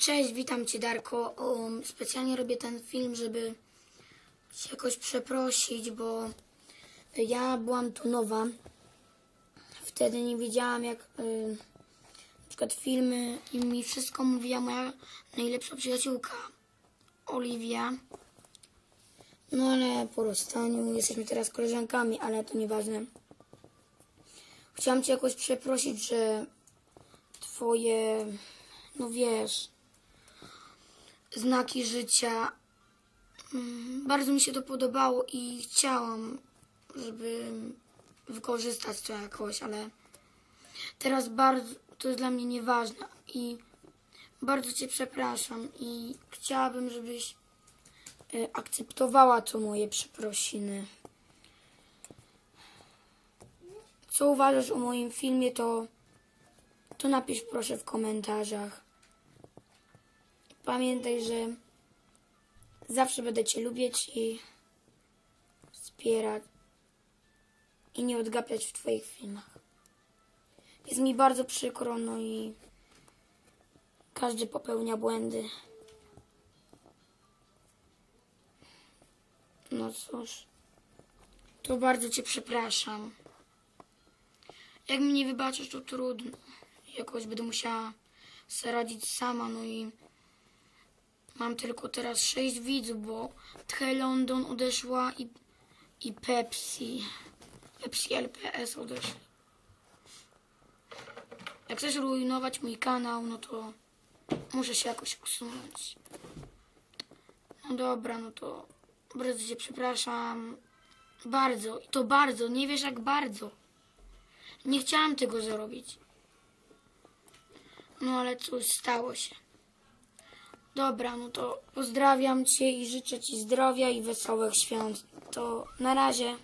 Cześć, witam Cię Darko. Um, specjalnie robię ten film, żeby Cię jakoś przeprosić, bo ja byłam tu nowa. Wtedy nie wiedziałam jak y, na przykład filmy i mi wszystko mówiła moja najlepsza przyjaciółka Oliwia. No ale po rozstaniu jesteśmy teraz koleżankami, ale to nieważne. Chciałam Cię jakoś przeprosić, że Twoje, no wiesz, znaki życia. mm, Bardzo mi się to podobało i chciałam, żeby wykorzystać to jakoś, ale teraz bardzo to jest dla mnie nieważne i bardzo Cię przepraszam i chciałabym, żebyś e, akceptowała to moje przeprosiny. Co uważasz o moim filmie, to, to napisz proszę w komentarzach. Pamiętaj, że zawsze będę Cię lubić i wspierać i nie odgapiać w Twoich filmach. Jest mi bardzo przykro, no i każdy popełnia błędy. No cóż, to bardzo Cię przepraszam. Jak mi nie wybaczysz, to trudno. Jakoś będę musiała sobie radzić sama, no i mam tylko teraz sześć widzów, bo Tche London odeszła i, i Pepsi. Pepsi LPS odeszła. Jak chcesz rujnować mój kanał, no to muszę się jakoś usunąć. No dobra, no to bardzo cię przepraszam. Bardzo, i to bardzo, nie wiesz jak bardzo. Nie chciałam tego zrobić. No ale cóż, stało się. Dobra, no to pozdrawiam Cię i życzę Ci zdrowia i wesołych świąt. To na razie.